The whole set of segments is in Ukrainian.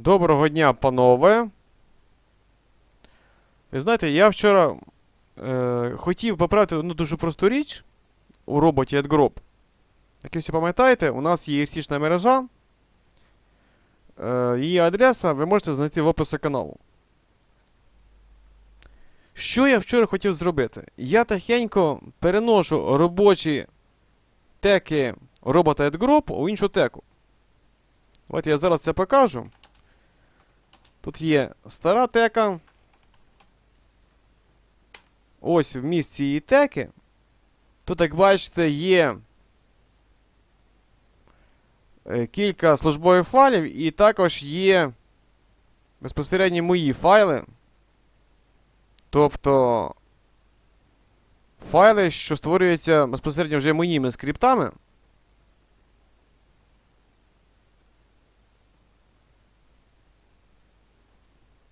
Доброго дня, панове. Ви знаєте, я вчора е, хотів поправити одну дуже просту річ у роботі AdGroup. Як ви всі пам'ятаєте, у нас є іртішна мережа. Е, її адреса ви можете знайти в описі каналу. Що я вчора хотів зробити? Я тихенько переношу робочі теки робота AdGroup у іншу теку. От я зараз це покажу. Тут є стара тека. Ось в місці її теки. Тут, як бачите, є е, кілька службових файлів, і також є безпосередньо мої файли. Тобто файли, що створюються безпосередньо вже моїми скриптами.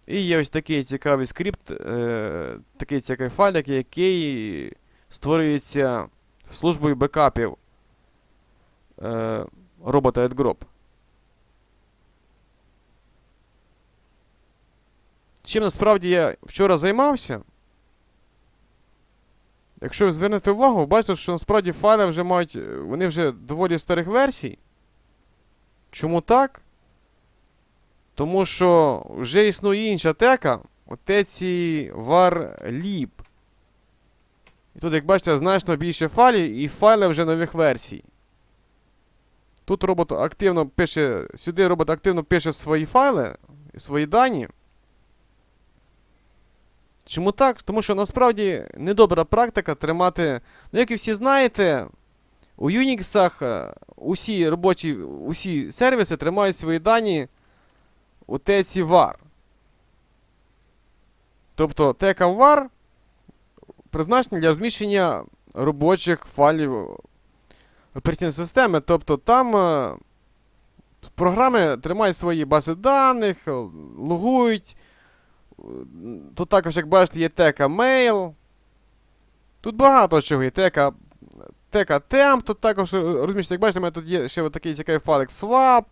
І є ось такий цікавий скрипт, е, такий цікавий файлик, який створюється службою бекапів е, робота AdGroup. Чим насправді я вчора займався. Якщо ви звернете увагу, бачите, що насправді файли вже мають. Вони вже доволі старих версій. Чому так? Тому що вже існує інша тека, отеці varlib. І тут, як бачите, значно більше файлів і файли вже нових версій. Тут робот активно пише, сюди робот активно пише свої файли, свої дані. Чому так? Тому що насправді недобра практика тримати. Ну, як і всі знаєте, у Unix е, усі робочі, усі сервіси тримають свої дані у теці var. Тобто тека var призначена для розміщення робочих файлів операційної системи. Тобто там е, програми тримають свої бази даних, логують. Тут також, як бачите, є тека mail. Тут багато чого є. Тека, тека temp, тут також е, розміщено, як бачите, у мене тут є ще такий цікавий файлик swap.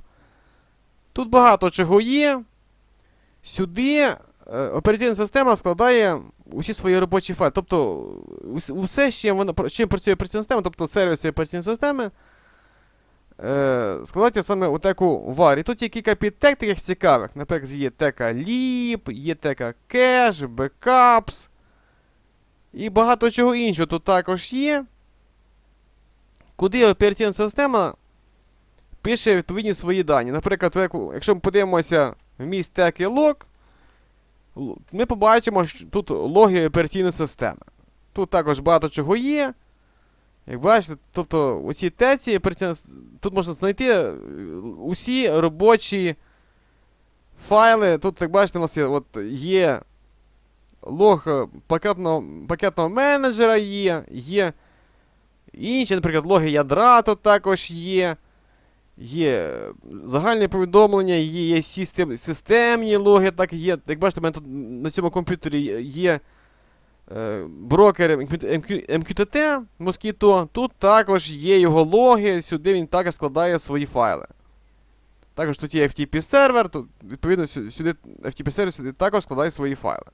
Тут багато чого є. Сюди е, операційна система складає усі свої робочі файли. Тобто, усе, з чим, вона, чим працює операційна система, тобто сервіси операційної системи, е, складається саме у теку var. І тут є кілька підтек таких цікавих. Наприклад, є тека lib, є тека cache, backups. І багато чого іншого тут також є. Куди операційна система пише відповідні свої дані. Наприклад, якщо ми подивимося в міст теки log, л- ми побачимо, що тут логи операційної системи. Тут також багато чого є. Як бачите, тобто у теці тут можна знайти е, усі робочі файли. Тут, як бачите, у нас є, от, є лог е, пакетного, пакетного менеджера є, є інші, наприклад, логи ядра тут також є. Є е, загальні повідомлення, є, є систем, системні логи, так є. Як бачите, у мене тут на цьому комп'ютері є е, брокер MQTT Mosquito. Тут також є його логи, сюди він також складає свої файли. Також тут є FTP сервер, тут, відповідно, сюди FTP сервер сюди також складає свої файли.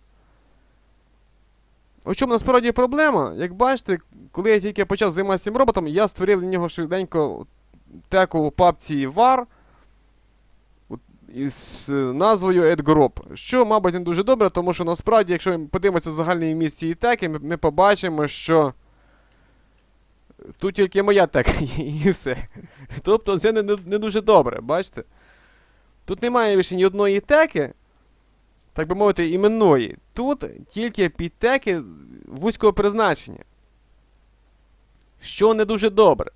У чому насправді проблема? Як бачите, коли я тільки почав займатися цим роботом, я створив для нього швиденько теку у папці var із назвою AdGroup. Що, мабуть, не дуже добре, тому що насправді, якщо ми подивимося загальний місць цієї теки, ми, ми побачимо, що тут тільки моя тека і все. Тобто це не, не дуже добре, бачите? Тут немає більше ні одної теки, так би мовити, іменної. Тут тільки підтеки вузького призначення. Що не дуже добре.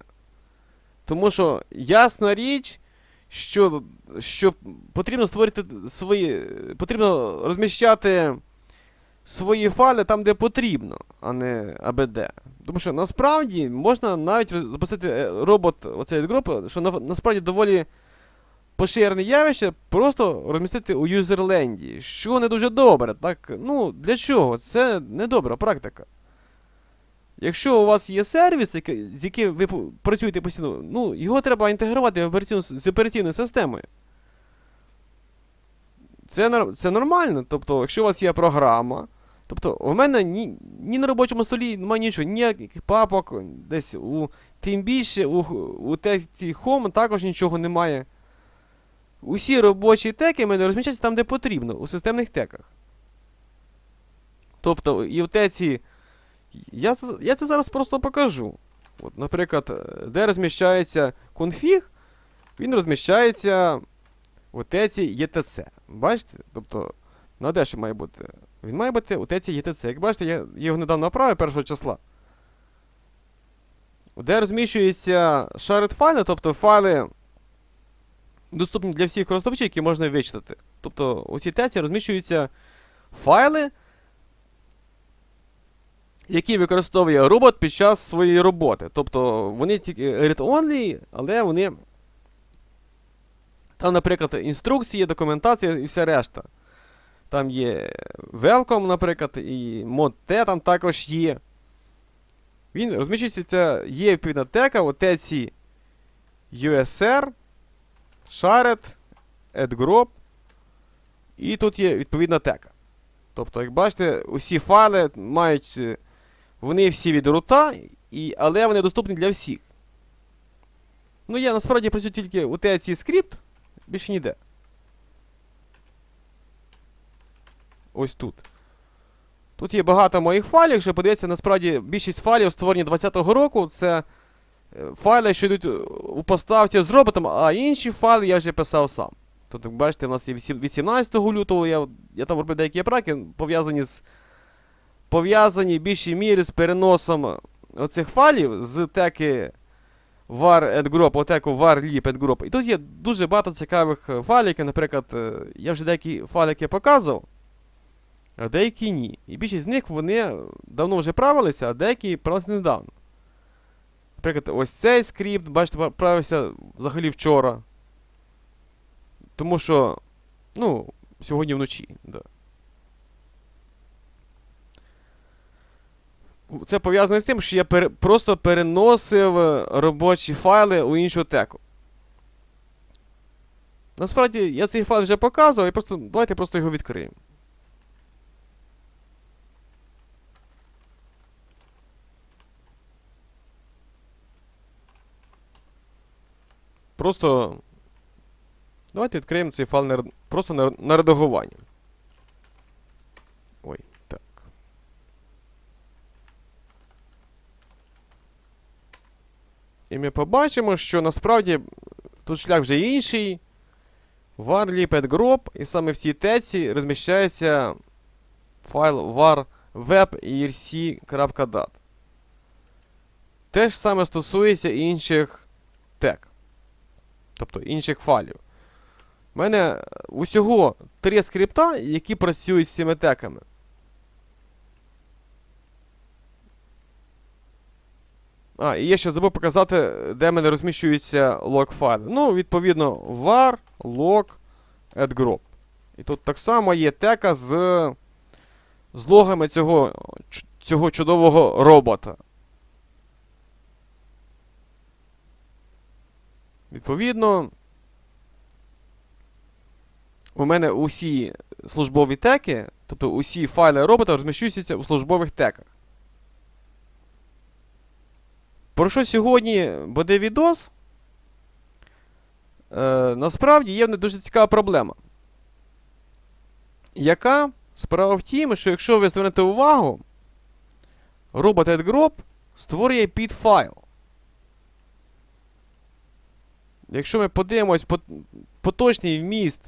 Тому що ясна річ, що, що потрібно створити свої. Потрібно розміщати свої файли там, де потрібно, а не ABD. Тому що насправді можна навіть запустити е, робот оцей групи, що на, насправді доволі поширене явище, просто розмістити у юзерленді, що не дуже добре. Так, ну, для чого? Це недобра практика. Якщо у вас є сервіс, з яким ви працюєте постійно, ну, його треба інтегрувати в операційну, з операційною системою. це, це нормально. Тобто, якщо у вас є програма, тобто у мене ні, ні на робочому столі немає нічого, ніяких папок, десь у. Тим більше у, у тексті Home також нічого немає. Усі робочі теки мене розміщаються там, де потрібно, у системних теках. Тобто, і в теці. Я, це- я це зараз просто покажу. От, наприклад, е, де розміщається конфіг, він розміщається у теці ETC. Бачите? Тобто, ну а де ще має бути? Він має бути у теці ETC. Як бачите, я його недавно направив першого числа. Де розміщуються shared файли, тобто файли доступні для всіх користувачів, які можна вичитати. Тобто у цій теці розміщуються файли, які використовує робот під час своєї роботи. Тобто вони тільки read-only, але вони. Там, наприклад, інструкції, документація і все решта. Там є welcome, наприклад, і mod T там також є. Він розміщується, є відповідна тека, у USR, Shared, AddGroup, і тут є відповідна тека. Тобто, як бачите, усі файли мають. Вони всі від рута, і, але вони доступні для всіх. Ну, я насправді працюю тільки у теці скрипт, більше ніде. Ось тут. Тут є багато моїх файлів, якщо подивитися, насправді більшість файлів створені 2020 року. Це е, файли, що йдуть у поставці з роботом, а інші файли я вже писав сам. Тут, бачите, у нас є 18 лютого, я, я там робив деякі праки, пов'язані з. Пов'язані в більшій мірі з переносом оцих файлів з теки var adgroup, отеку var lib adgroup. І тут є дуже багато цікавих е, файлів, наприклад, е, я вже деякі файлики показував, а деякі ні. І більшість з них вони давно вже правилися, а деякі правилися недавно. Наприклад, ось цей скрипт, бачите, правився взагалі вчора. Тому що, ну, сьогодні вночі. Да. Це пов'язано з тим, що я пере- просто переносив е, робочі файли у іншу теку. Насправді, я цей файл вже показував, і просто давайте просто його відкриємо. Просто. Давайте відкриємо цей файл просто на редагування. Ой, так. І ми побачимо, що насправді тут шлях вже інший. var adgroup, і саме в цій теці розміщається файл var web irc.dat. Те ж саме стосується інших тек. Тобто інших файлів. У мене усього три скрипта, які працюють з цими теками. А, і я ще забув показати, де в мене розміщуються лог файли. Ну, відповідно, var log adgroup. І тут так само є тека з, з логами цього, цього чудового робота. Відповідно, у мене усі службові теки, тобто усі файли робота розміщуються у службових теках. Про що сьогодні буде відос? Е, насправді є дуже цікава проблема. Яка справа в тім, що якщо ви звернете увагу, робот AdGroup створює підфайл. Якщо ми подивимось по- поточний вміст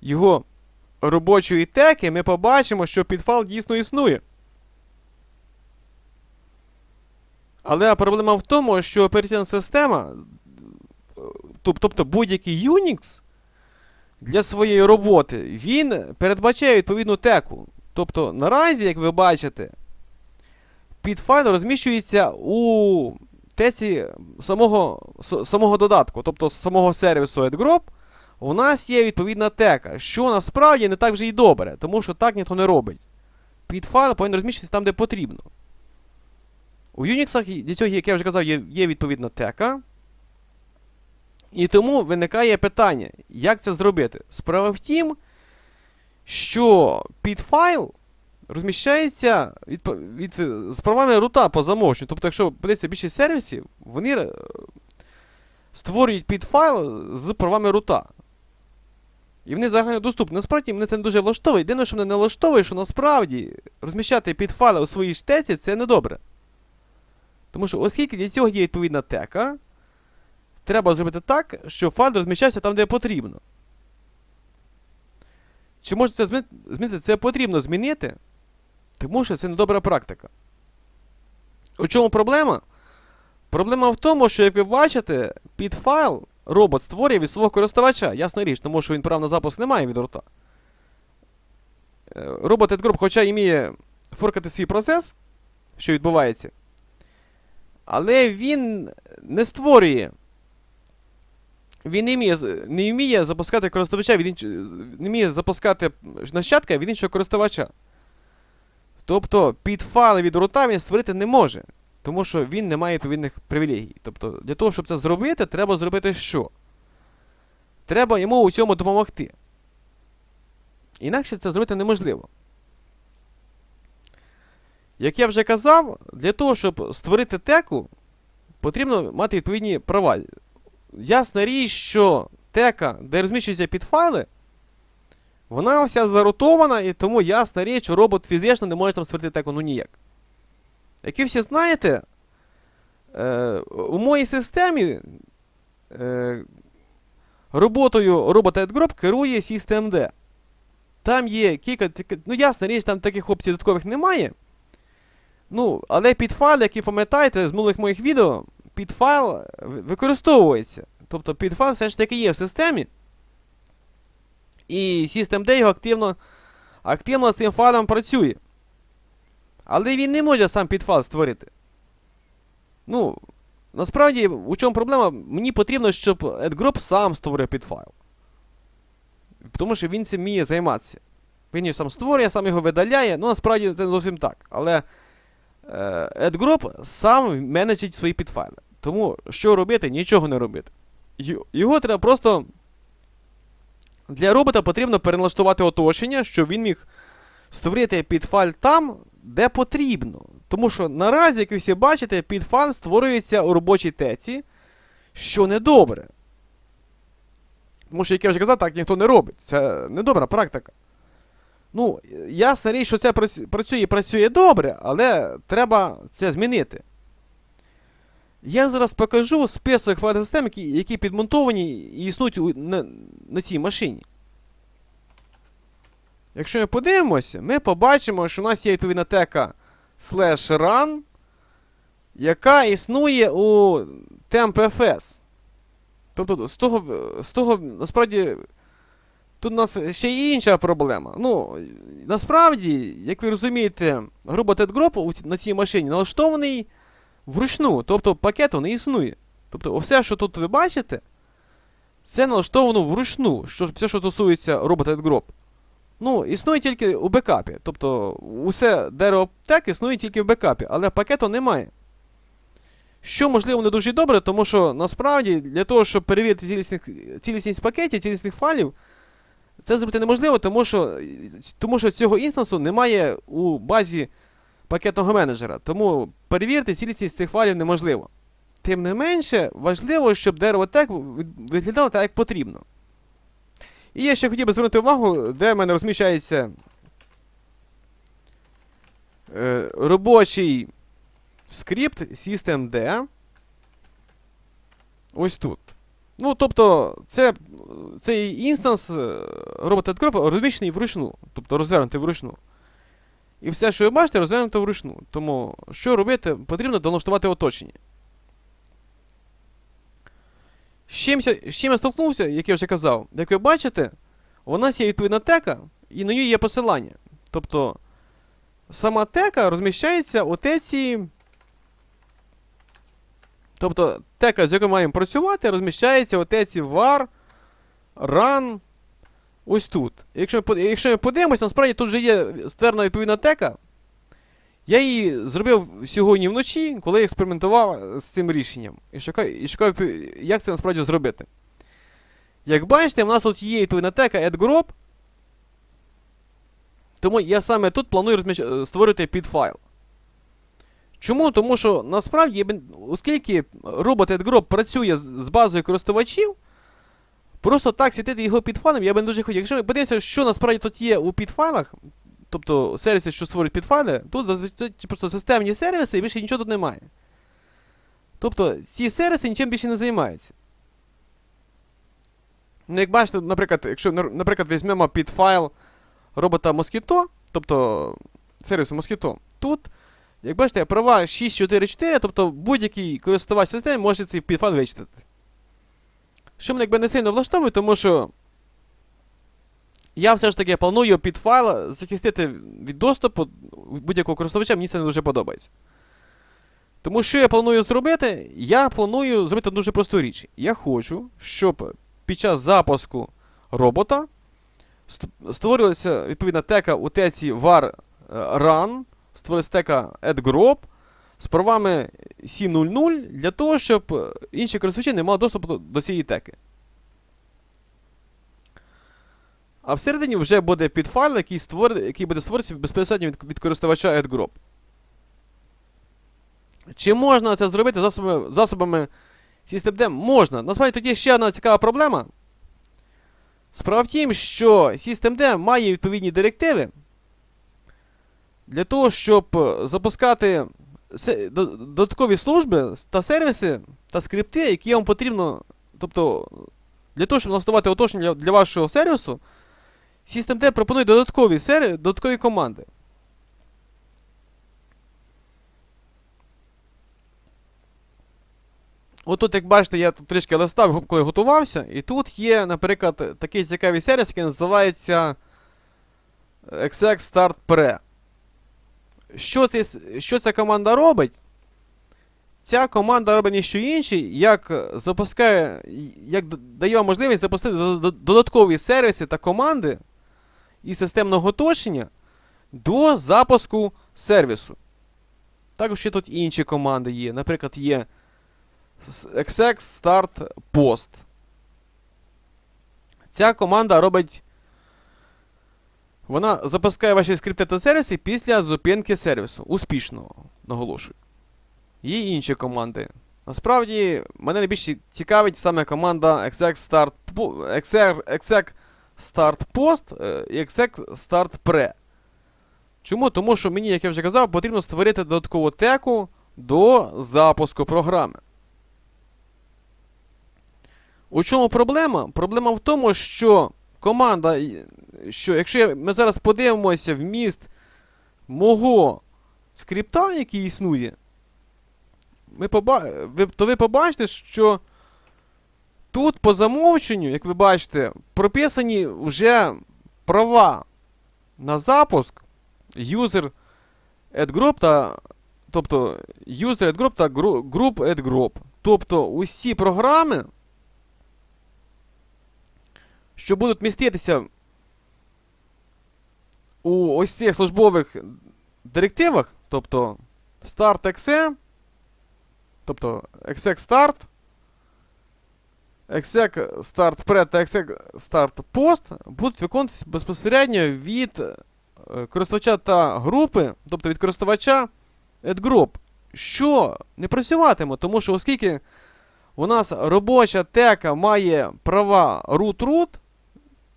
його робочої теки, ми побачимо, що підфайл дійсно існує. Але проблема в тому, що операційна система, тобто будь-який Unix для своєї роботи, він передбачає відповідну теку. Тобто, наразі, як ви бачите, підфайл розміщується у теці самого, самого додатку, тобто самого сервісу AdGroup, у нас є відповідна тека, що насправді не так вже й добре, тому що так ніхто не робить. Підфайл повинен розміщуватися там, де потрібно. У Unix, для цього, як я вже казав, є, є відповідна тека. І тому виникає питання, як це зробити? Справа в тім, що під файл розміщається від, від, з правами рута по замовченню. Тобто, якщо подивитися більшість сервісів, вони е, створюють під файл з правами рута. І вони загальнодоступні. Насправді мене це не дуже влаштовує. Єдине, що мене не влаштовує, що насправді розміщати під файли у своїй штеці це недобре. Тому що, оскільки для цього є відповідна тека, треба зробити так, щоб файл розміщався там, де потрібно. Чи може це змінити? Це потрібно змінити, тому що це недобра практика. У чому проблема? Проблема в тому, що, як ви бачите, під файл робот створює від свого користувача. Ясна річ, тому що він прав на запуск не має від рота. Е, Робот AdGroup, хоча і вміє форкати свій процес, що відбувається, але він не створює. Він не вміє, не вміє запускати користувача від не вміє запускати нащадка від іншого користувача. Тобто під файли від рота він створити не може. Тому що він не має відповідних привілегій. Тобто, для того, щоб це зробити, треба зробити що? Треба йому у цьому допомогти. Інакше це зробити неможливо. Як я вже казав, для того, щоб створити теку, потрібно мати відповідні права. Ясна річ, що тека, де розміщуються підфайли, вона вся заротована, і тому ясна річ, що робот фізично не може там створити теку ну ніяк. Як ви всі знаєте, е, у моїй системі е, роботою робота AdGroup керує SystemD. Там є кілька. Ну, ясна річ, там таких опцій додаткових немає. Ну, але підфайл, який пам'ятаєте з минулих моїх відео, підфайл ви- використовується. Тобто підфайл все ж таки є в системі. І SystemD його активно, активно з цим файлом працює. Але він не може сам підфайл створити. Ну, насправді, у чому проблема? Мені потрібно, щоб AdGroup сам створив підфайл. Тому що він цим вміє займатися. Він його сам створює, сам його видаляє. Ну, насправді це не зовсім так. Але е, AdGroup сам менеджить свої підфайли. Тому що робити, нічого не робити. Його треба просто. Для робота потрібно переналаштувати оточення, щоб він міг створити підфайл там, де потрібно. Тому що наразі, як ви всі бачите, підфайл створюється у робочій теці, що недобре. Тому що, як я вже казав, так ніхто не робить. Це недобра практика. Ну, ясна річ, що це працює і працює добре, але треба це змінити. Я зараз покажу список файлосистем, які, які підмонтовані і існують у, на, на цій машині. Якщо ми подивимося, ми побачимо, що у нас є відповідна тека slash run, яка існує у TempFS. Тобто, з того, з того, насправді, тут у нас ще й інша проблема. Ну, насправді, як ви розумієте, грубо ці- на цій машині налаштований вручну, тобто пакету не існує. Тобто, все, що тут ви бачите, це налаштовано вручну, що, все, що стосується робота AdGroup. Ну, існує тільки у бекапі. Тобто, усе дерево тек існує тільки в бекапі, але пакету немає. Що, можливо, не дуже добре, тому що насправді для того, щоб перевірити цілісних, цілісність пакетів, цілісних файлів, це зробити неможливо, тому що, тому що цього інстансу немає у базі пакетного менеджера. Тому перевірити цілісність цих файлів неможливо. Тим не менше, важливо, щоб тек виглядало так, як потрібно. І я ще хотів би звернути увагу, де в мене розміщається е, робочий скрипт systemd. Ось тут. Ну, тобто, це, цей інстанс е, робота AdGroup розміщений вручну, тобто розвернутий вручну. І все, що ви бачите, розвернуто вручну. Тому, що робити, потрібно долаштувати оточення. З чим, з чим я столкнувся, як я вже казав, як ви бачите, у нас є відповідна тека, і на ній є посилання. Тобто, сама тека розміщається у теці. Тобто, тека, з якою маємо працювати, розміщається у теці var, run, ось тут. Якщо ми, якщо ми подивимося, насправді тут вже є ствердна відповідна тека. Я її зробив сьогодні вночі, коли я експериментував з цим рішенням. І шукав, і шукав як це насправді зробити. Як бачите, в нас тут є відповідна тека AdGroup. Тому я саме тут планую е, створити підфайл. Чому? Тому що насправді, оскільки робот AdGroup працює з, базою користувачів, просто так світити його підфайлом я би не дуже хотів. Якщо ми подивимося, що насправді тут є у підфайлах, тобто сервіси, що створюють підфайли, тут просто системні сервіси і більше нічого тут немає. Тобто ці сервіси нічим більше не займаються. Ну, як бачите, наприклад, якщо, наприклад, візьмемо під файл робота Mosquito, тобто сервісу Mosquito, тут, як бачите, права 644, тобто будь-який користувач системи може цей підфайл вичитати. Що мене якби не сильно влаштовує, тому що я все ж таки планую підфайл захистити від доступу будь-якого користувача, мені це не дуже подобається. Тому що я планую зробити? Я планую зробити дуже просту річ. Я хочу, щоб під час запуску робота створилася відповідна тека у теці var е, run, створилася тека add з правами 7.0.0 для того, щоб інші користувачі не мали доступу до, цієї теки. А всередині вже буде підфайл, який, створ... який буде створитися безпосередньо від, від користувача add Чи можна це зробити засобами, засобами SystemD? Можна. Насправді тут є ще одна цікава проблема. Справа в тім, що SystemD має відповідні директиви для того, щоб е, запускати додаткові служби та сервіси та скрипти, які вам потрібно. Тобто, для того, щоб налаштувати оточення для, вашого сервісу, SystemD пропонує додаткові, сери, додаткові команди. Отут, як бачите, я тут трішки листав, коли готувався, і тут є, наприклад, такий цікавий сервіс, який називається exec start pre. Що, цей с- що ця команда робить? Ця команда робить ніщо інше, як запускає, як дає вам можливість запустити до- до- додаткові сервіси та команди і системного оточення до запуску сервісу. Також ще тут інші команди є. Наприклад, є exec start post. Ця команда робить. Вона запускає ваші скрипти та сервіси після зупинки сервісу. Успішного, наголошую. Є інші команди. Насправді, мене найбільше цікавить саме команда exec start, exec, exec start post е, і exec start pre. Чому? Тому що мені, як я вже казав, потрібно створити додаткову теку до запуску програми. У чому проблема? Проблема в тому, що команда, що якщо ми зараз подивимося вміст мого скрипта, який існує, ми поба... ви, то ви побачите, що тут по замовченню, як ви бачите, прописані вже права на запуск user group та тобто user group та group group. Тобто усі програми, що будуть міститися у ось цих службових директивах, тобто start.exe, тобто exec start, exec start pre та exec start post будуть виконуватися безпосередньо від е, користувача та групи, тобто від користувача AdGroup, що не працюватиме, тому що оскільки у нас робоча тека має права root-root,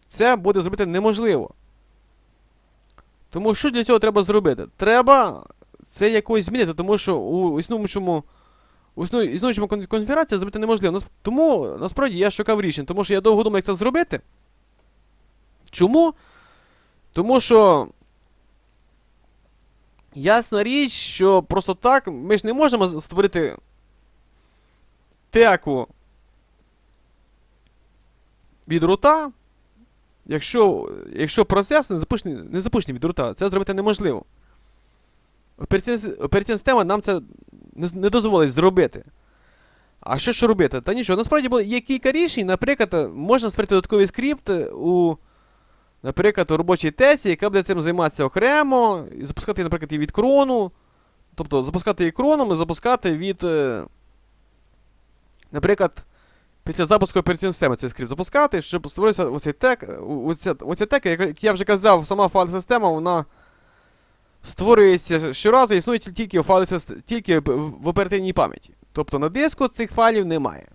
це буде зробити неможливо. Тому що для цього треба зробити? Треба це якось змінити, тому що у існуючому, існуючому конфігурації зробити неможливо. Тому насправді я шукав рішення, тому що я довго думав, як це зробити. Чому? Тому що. Ясна річ, що просто так ми ж не можемо створити теку від рута, якщо, якщо процес не запущений, не запущений від рута. Це зробити неможливо. Операційна, система нам це не, не дозволить зробити. А що ж робити? Та нічого. Насправді є кілька рішень. Наприклад, можна створити додатковий скрипт у, наприклад, у робочій теці, яка буде цим займатися окремо, і запускати, наприклад, і від крону. Тобто запускати і кроном, і запускати від. е, Наприклад, після запуску операційної системи цей скрипт запускати, щоб створився оцей тек, оця, оця тек, як, я вже казав, сама файлова система, вона створюється щоразу, існує тільки, системі, тільки в оперативній пам'яті. Тобто на диску цих файлів немає.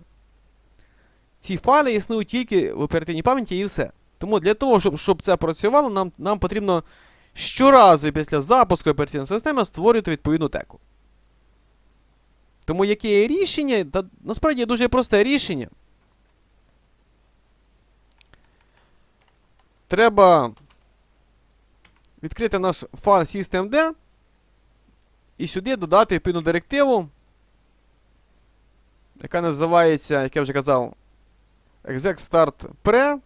Ці файли існують тільки в оперативній пам'яті і все. Тому для того, щоб, щоб це працювало, нам, нам потрібно щоразу після запуску операційної системи створювати відповідну теку. Тому яке є рішення? Та насправді дуже просте рішення. Треба відкрити наш файл systemd і сюди додати відповідну директиву, яка називається, як я вже казав, exec start pre.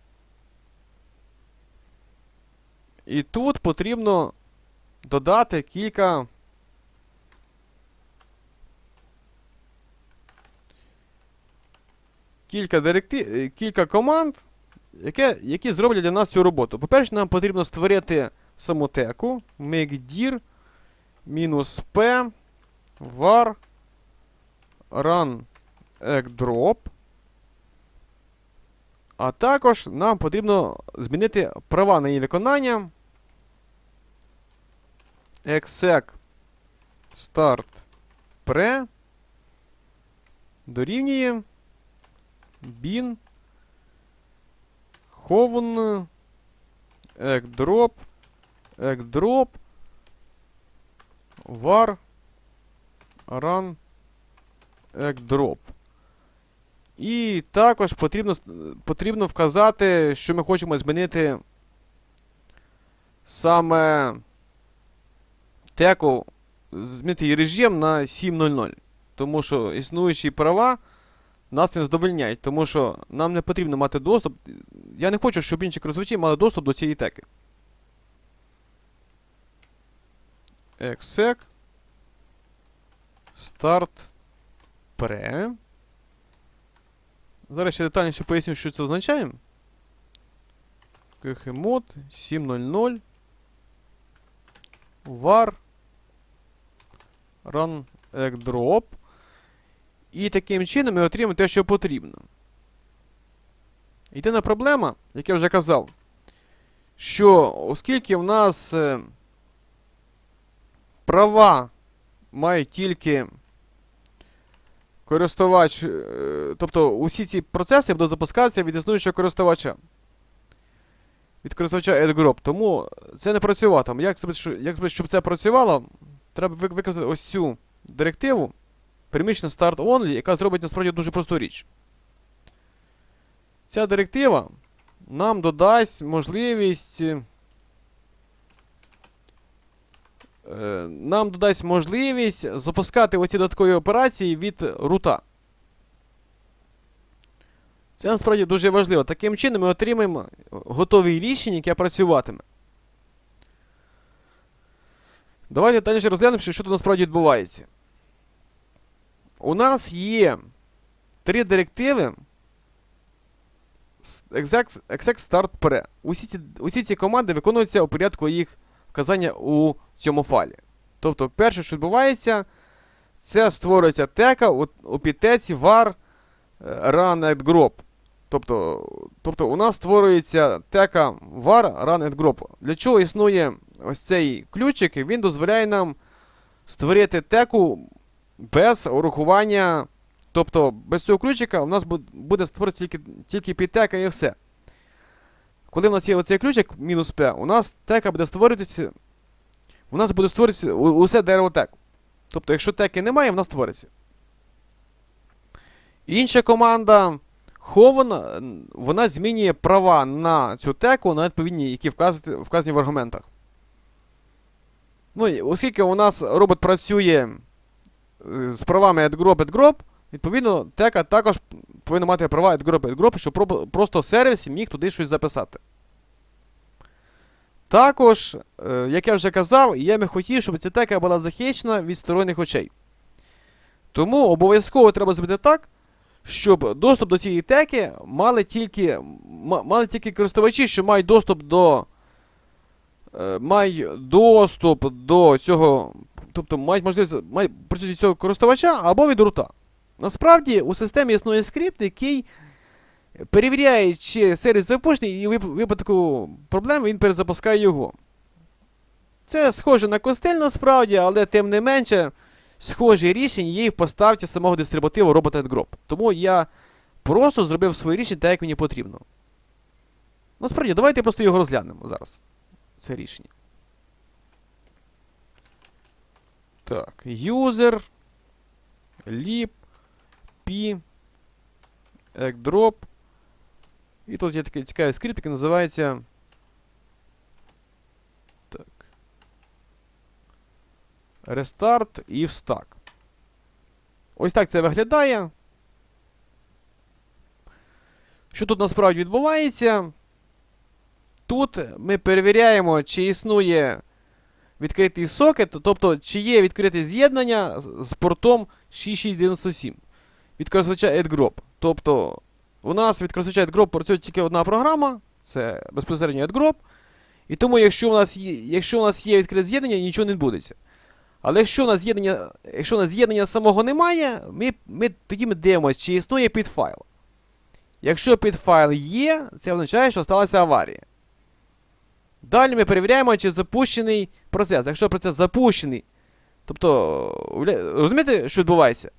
І тут потрібно додати кілька кілька директив, е, кілька команд, яке, які зроблять для нас цю роботу. По-перше, нам потрібно створити саму теку makedir p var run drop. А також нам потрібно змінити права на її виконання. exec start pre дорівнює bin hoven drop drop var run drop. І також потрібно, потрібно вказати, що ми хочемо змінити саме теку, змінити режим на 7.00. Тому що існуючі права нас не задовольняють, тому що нам не потрібно мати доступ. Я не хочу, щоб інші користувачі мали доступ до цієї теки. exec start pre. Зараз ще детальніше поясню, що це означає. Kchmod 7.0.0 var run drop. І таким чином ми отримаємо те, що потрібно. Єдина проблема, як я вже казав, що оскільки в нас е, права мають тільки користувач, е, тобто усі ці процеси будуть запускатися від існуючого користувача. Від користувача AdGroup. Тому це не працюватиме. Як, як щоб це працювало, треба ви- виказати ось цю директиву Permission Start Only, яка зробить насправді дуже просту річ. Ця директива нам додасть можливість. е, Нам додасть можливість запускати оці додаткові операції від рута. Це насправді дуже важливо. Таким чином ми отримаємо готові рішення, яке працюватиме. Давайте далі розглянемо, що тут насправді відбувається. У нас є три директиви exec, start pre. Усі ці, усі ці команди виконуються у порядку їх вказання у цьому файлі. Тобто, перше, що відбувається, це створюється тека у, у підтеці var е, run at grop. Тобто, тобто у нас створюється тека var run at grop. Для чого існує ось цей ключик? Він дозволяє нам створити теку без урахування. Тобто, без цього ключика у нас буде створитися тільки, тільки підтека і все. Коли в нас є оцей ключик мінус P, у нас тека буде створитися. У нас буде створитися усе дерево тек. Тобто, якщо теки немає, вона створиться. Інша команда Hoven, вона змінює права на цю теку на відповідні, які вказані в аргументах. Ну, оскільки у нас робот працює з правами AdGroup, AdGroup, відповідно, тека також повинна мати права AdGroup, AdGroup, щоб про- просто сервіс міг туди щось записати. Також, е, як я вже казав, я би хотів, щоб ця тека була захищена від сторонніх очей. Тому обов'язково треба зробити так, щоб доступ до цієї теки мали тільки, мали тільки користувачі, що мають доступ до. е, Мають доступ до цього. Тобто мають можливість мають працювати цього користувача або від рута. Насправді у системі існує скрипт, який перевіряє, чи сервіс запущений, і в випадку проблеми він перезапускає його. Це схоже на костель насправді, але тим не менше, схожі рішення є в поставці самого дистрибутиву Robot Тому я просто зробив своє рішення так, як мені потрібно. Насправді, давайте просто його розглянемо зараз. Це рішення. Так, user, lib, p, drop. І тут є такий цікавий скрипт, який називається. Так. Restart if stack. Ось так це виглядає. Що тут насправді відбувається? Тут ми перевіряємо, чи існує відкритий сокет, тобто, чи є відкрите з'єднання з портом 6697 від користувача AdGrop. Тобто, у нас від користувача AdGrop працює тільки одна програма, це безпосередньо AdGrop. І тому, якщо у нас є, якщо у нас є відкрите з'єднання, нічого не відбудеться. Але якщо у нас з'єднання, якщо у нас з'єднання самого немає, ми, ми, тоді ми дивимося, чи існує підфайл. Якщо підфайл є, це означає, що сталася аварія. Далі ми перевіряємо, чи запущений процес. Якщо процес запущений, тобто, розумієте, що відбувається?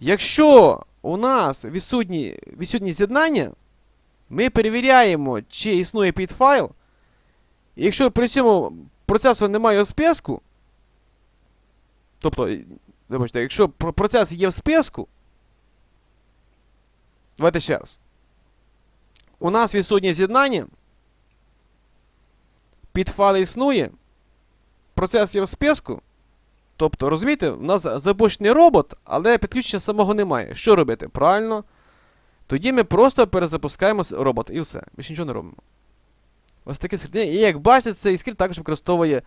Якщо у нас відсутні, відсутні з'єднання, ми перевіряємо, чи існує підфайл. І якщо при цьому процесу немає у списку, тобто, вибачте, якщо процес є в списку, давайте ще раз. У нас відсутнє з'єднання, підфайл існує, процес є в списку. Тобто, розумієте, у нас запущений робот, але підключення самого немає. Що робити? Правильно. Тоді ми просто перезапускаємо робот і все. Більше нічого не робимо. Ось таке скрипт. І як бачите, цей скрипт також використовує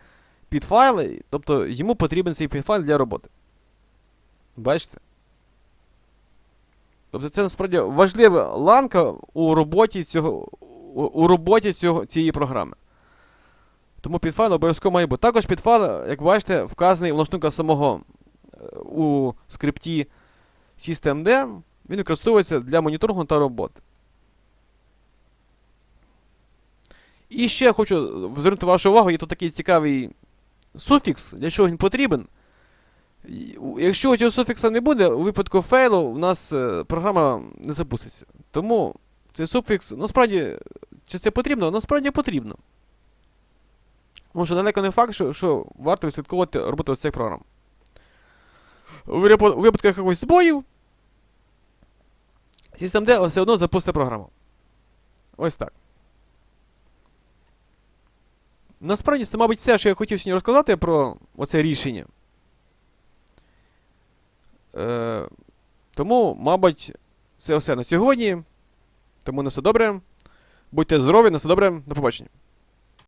підфайли, тобто йому потрібен цей підфайл для роботи. Бачите? Тобто це насправді важлива ланка у роботі цього, у роботі цього, цієї програми. Тому підфайл обов'язково має бути. Також підфайл, як бачите, вказаний у лаштунках самого е, у скрипті Systemd. Він використовується для моніторингу та роботи. І ще хочу звернути вашу увагу, є тут такий цікавий суфікс, для чого він потрібен. Якщо цього суфікса не буде, у випадку фейлу у нас е, програма не запуститься. Тому цей суфікс, насправді, чи це потрібно? Насправді потрібно. Тому що далеко не факт, що, що варто відслідковувати роботу ось цих програм. У випа- у випадку якогось збоїв, Systemd все одно запустить програму. Ось так. Насправді, це, мабуть, все, що я хотів сьогодні розказати про оце рішення. Е, тому, мабуть, це все на сьогодні. Тому на все добре. Будьте здорові, на все добре, до побачення.